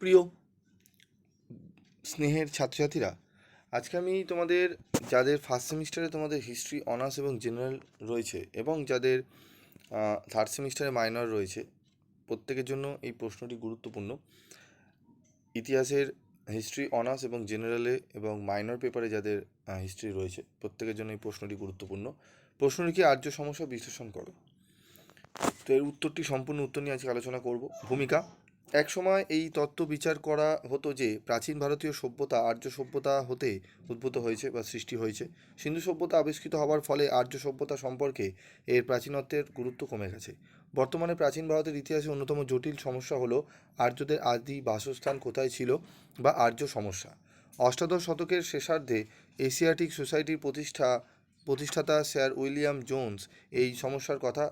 প্রিয় স্নেহের ছাত্রছাত্রীরা, আজকে আমি তোমাদের, যাদের ফার্স্ট সেমিস্টারে তোমাদের হিস্ট্রি অনার্স এবং জেনারেল রয়েছে এবং যাদের থার্ড সেমিস্টারে মাইনর রয়েছে, প্রত্যেকের জন্য এই প্রশ্নটি গুরুত্বপূর্ণ। ইতিহাসের হিস্ট্রি অনার্স এবং জেনারেলে এবং মাইনর পেপারে যাদের হিস্ট্রি রয়েছে, প্রত্যেকের জন্য এই প্রশ্নটি গুরুত্বপূর্ণ। প্রশ্নটি কি আর্য সমস্যা বিশ্লেষণ করো? তো এর উত্তরটি, সম্পূর্ণ উত্তর নিয়ে আজকে আলোচনা করব। ভূমিকা এক সময় এই তত্ত্ব বিচার করা হতো যে প্রাচীন ভারতীয় সভ্যতা আর্য সভ্যতা হতে উদ্ভূত হয়েছে বা সৃষ্টি হয়েছে। সিন্ধু সভ্যতা আবিষ্কৃত হওয়ার ফলে আর্য সভ্যতা সম্পর্কে এর প্রাচীনত্বের গুরুত্ব কমে গেছে। বর্তমানে প্রাচীন ভারতের ইতিহাসে অন্যতম জটিল সমস্যা হলো আর্যদের আদি বাসস্থান কোথায় ছিল বা আর্য সমস্যা। অষ্টাদশ শতকের শেষার্ধে এশিয়াটিক সোসাইটির প্রতিষ্ঠা, প্রতিষ্ঠাতা স্যার উইলিয়াম জোন্স এই সমস্যার কথা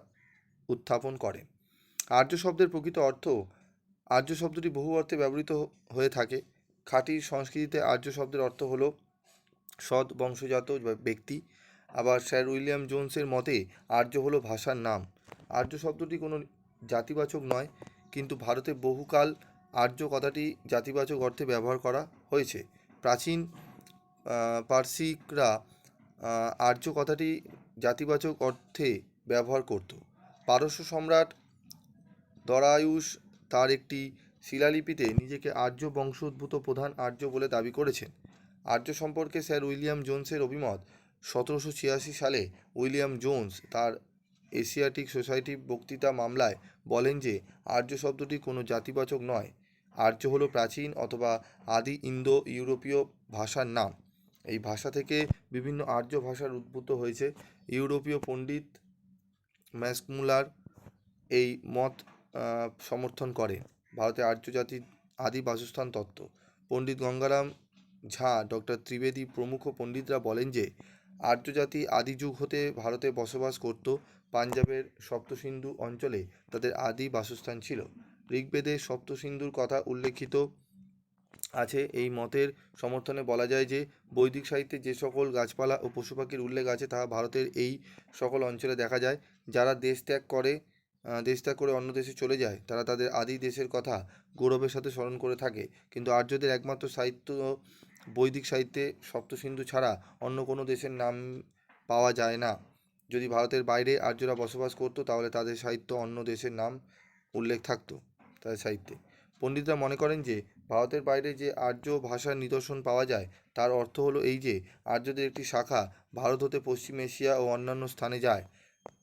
উত্থাপন করেন। আর্য শব্দের প্রকৃত অর্থ আর্য শব্দটি বহু অর্থে ব্যবহৃত হয়ে থাকে। খাঁটি সংস্কৃতিতে আর্য শব্দের অর্থ হলো সৎ, বংশজাত ব্যক্তি। আবার স্যার উইলিয়াম জোনসের মতে, আর্য হলো ভাষার নাম। আর্য শব্দটি কোনো জাতিবাচক নয়, কিন্তু ভারতে বহুকাল আর্য কথাটি জাতিবাচক অর্থে ব্যবহার করা হয়েছে। প্রাচীন পার্সিকরা আর্য কথাটি জাতিবাচক অর্থে ব্যবহার করত। পারস্য সম্রাট দরায়ুস তার একটি শিলালিপিতে নিজেকে আর্য বংশোদ্ভূত প্রধান আর্য বলে দাবি করেছেন। আর্য সম্পর্কে স্যার উইলিয়াম জোনসের অভিমত, সতেরোশো ছিয়াশি সালে উইলিয়াম জোন্স তার এশিয়াটিক সোসাইটি বক্তৃতা মামলায় বলেন যে, আর্য শব্দটি কোনো জাতিবাচক নয়। আর্য হলো প্রাচীন অথবা আদি ইন্দো ইউরোপীয় ভাষার নাম। এই ভাষা থেকে বিভিন্ন আর্য ভাষার উদ্ভূত হয়েছে। ইউরোপীয় পণ্ডিত ম্যাসমুলার এই মত সমর্থন করে। ভারতে আর্য জাতির আদি বাসস্থান তত্ত্ব। পণ্ডিত গঙ্গারাম ঝা, ডক্টর ত্রিবেদী প্রমুখ পণ্ডিতরা বলেন যে আর্য জাতি আদি যুগ হতে ভারতে বসবাস করত পাঞ্জাবের সপ্তসিন্ধু অঞ্চলে। তাদের আদি বাসস্থান ছিল। ঋগ্বেদে সপ্তসিন্ধুর কথা উল্লেখিত আছে। এই মতের সমর্থনে বলা যায় যে, বৈদিক সাহিত্যে যে সকল গাছপালা ও পশু পাখির উল্লেখ আছে তা ভারতের এই সকল অঞ্চলে দেখা যায়। যারা দেশ ত্যাগ করে দেশ ত্যাগ করে অন্য দেশে চলে যায়, তারা তাদের আদি দেশের কথা গৌরবের সাথে স্মরণ করে থাকে। কিন্তু আর্যদের একমাত্র সাহিত্য, বৈদিক সাহিত্যে সপ্তসিন্ধু ছাড়া অন্য কোনো দেশের নাম পাওয়া যায় না। যদি ভারতের বাইরে আর্যরা বসবাস করতো, তাহলে তাদের সাহিত্য অন্য দেশের নাম উল্লেখ থাকতো তাদের সাহিত্যে। পণ্ডিতরা মনে করেন যে, ভারতের বাইরে যে আর্য ভাষার নিদর্শন পাওয়া যায়, তার অর্থ হলো এই যে, আর্যদের একটি শাখা ভারত হতে পশ্চিম এশিয়া ও অন্যান্য স্থানে যায়।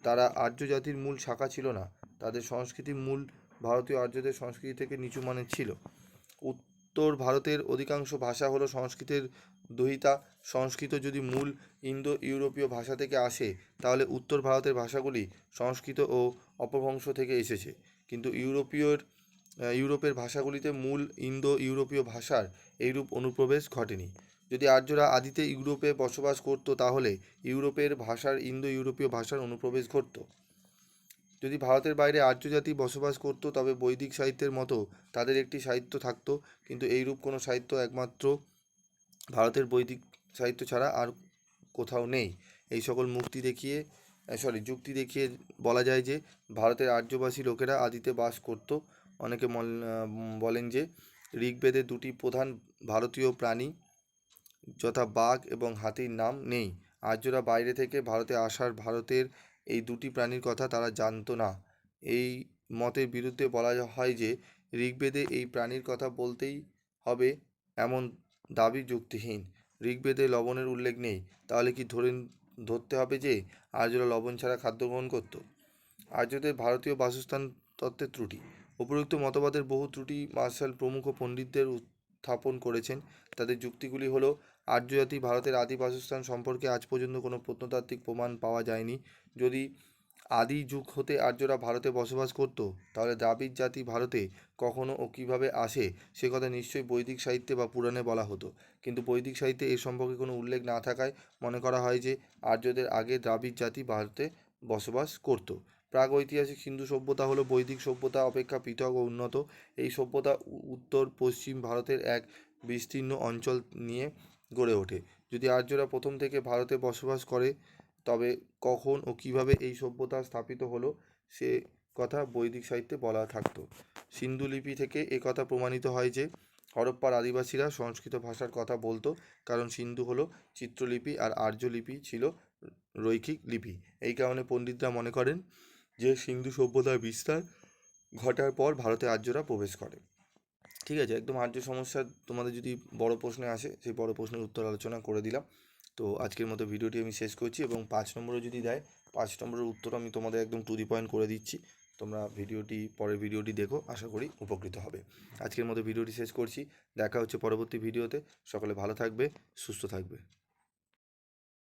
তারা আর্য জাতির মূল শাখা ছিল না। তাদের সংস্কৃতি মূল ভারতীয় আর্যদের সংস্কৃতি থেকে নিচু মানের ছিল। উত্তর ভারতের অধিকাংশ ভাষা হলো সংস্কৃতের দহিতা। সংস্কৃত যদি মূল ইন্দো ইউরোপীয় ভাষা থেকে আসে, তাহলে উত্তর ভারতের ভাষাগুলি সংস্কৃত ও অপভ্রংশ থেকে এসেছে। কিন্তু ইউরোপীয়র ইউরোপের ভাষাগুলিতে মূল ইন্দো ইউরোপীয় ভাষার এইরূপ অনুপ্রবেশ ঘটেনি। যদি আর্যরা আদিতে ইউরোপে বসবাস করত, তাহলে ইউরোপের ভাষার ইন্দো ইউরোপীয় ভাষার অনুপ্রবেশ ঘটত। যদি ভারতের বাইরে আর্য জাতি বসবাস করত, তবে বৈদিক সাহিত্যের মতো তাদের একটি সাহিত্য থাকতো, কিন্তু এইরূপ কোনো সাহিত্য একমাত্র ভারতের বৈদিক সাহিত্য ছাড়া আর কোথাও নেই। এই সকল মুক্তি দেখিয়ে সরি যুক্তি দেখিয়ে বলা যায় যে, ভারতের আর্যবাসী লোকেরা আদিতে বাস করত। অনেকে বলেন যে ঋগ্বেদে দুটি প্রধান ভারতীয় প্রাণী যথা বাঘ এবং হাতির নাম নেই। আর্যরা বাইরে থেকে ভারতে আসার ভারতের এই দুটি প্রাণীর কথা তারা জানতো না। এই মতের বিরুদ্ধে বলা হয় যে, ঋগ্বেদে এই প্রাণীর কথা বলতেই হবে এমন দাবি যুক্তিহীন। ঋগ্বেদে লবণের উল্লেখ নেই। তাহলে কি ধরে ধরতে হবে যে, আর্যরা লবণ ছাড়া খাদ্য গ্রহণ করত? আর্যদের ভারতীয় বাসস্থান তত্ত্বের ত্রুটি। উপরোক্ত মতবাদের বহু ত্রুটি মার্শাল প্রমুখ পণ্ডিতদের উত্থাপন করেছেন। তাদের যুক্তিগুলি হলো আর্য জাতি ভারতের আদি বাসস্থান সম্পর্কে আজ পর্যন্ত কোনো প্রত্নতাত্ত্বিক প্রমাণ পাওয়া যায়নি। যদি আদি যুগ হতে আর্যরা ভারতে বসবাস করত, তাহলে দ্রাবিড় জাতি ভারতে কখনো ও কীভাবে আসে সে কথা নিশ্চয়ই বৈদিক সাহিত্যে বা পুরাণে বলা হতো। কিন্তু বৈদিক সাহিত্যে এ সম্পর্কে কোনো উল্লেখ না থাকায় মনে করা হয় যে আর্যদের আগে দ্রাবিড় জাতি ভারতে বসবাস করত। প্রাগৈতিহাসিক হিন্দু সভ্যতা হলো বৈদিক সভ্যতা অপেক্ষা পৃথক ও উন্নত। এই সভ্যতা উত্তর পশ্চিম ভারতের এক বিস্তীর্ণ অঞ্চল নিয়ে গড়ে ওঠে। যদি আর্যরা প্রথম থেকে ভারতে বসবাস করে, তবে কখন ও কীভাবে এই সভ্যতা স্থাপিত হলো, সে কথা বৈদিক সাহিত্যে বলা থাকতো। সিন্ধু লিপি থেকে কথা প্রমাণিত হয় যে, হরপ্পার আদিবাসীরা সংস্কৃত ভাষার কথা বলতো, কারণ সিন্ধু হলো চিত্রলিপি আর আর্য লিপি ছিল রৈখিক লিপি। এই কারণে পণ্ডিতরা মনে করেন যে, সিন্ধু সভ্যতার বিস্তার ঘটার পর ভারতে আর্যরা প্রবেশ করে। ঠিক আছে, একদম আর্য সমস্যা তোমাদের যদি বড় প্রশ্নে আসে, সেই বড় প্রশ্নের উত্তর আলোচনা করে দিলাম। তো আজকের মতো ভিডিওটি আমি শেষ করছি এবং পাঁচ নম্বরে যদি দেয়, পাঁচ নম্বরের উত্তর আমি তোমাদের একদম টু দি পয়েন্ট করে দিচ্ছি। তোমরা ভিডিওটি, পরের ভিডিওটি দেখো, আশা করি উপকৃত হবে। আজকের মতো ভিডিওটি শেষ করছি, দেখা হচ্ছে পরবর্তী ভিডিওতে। সকলে ভালো থাকবে, সুস্থ থাকবে।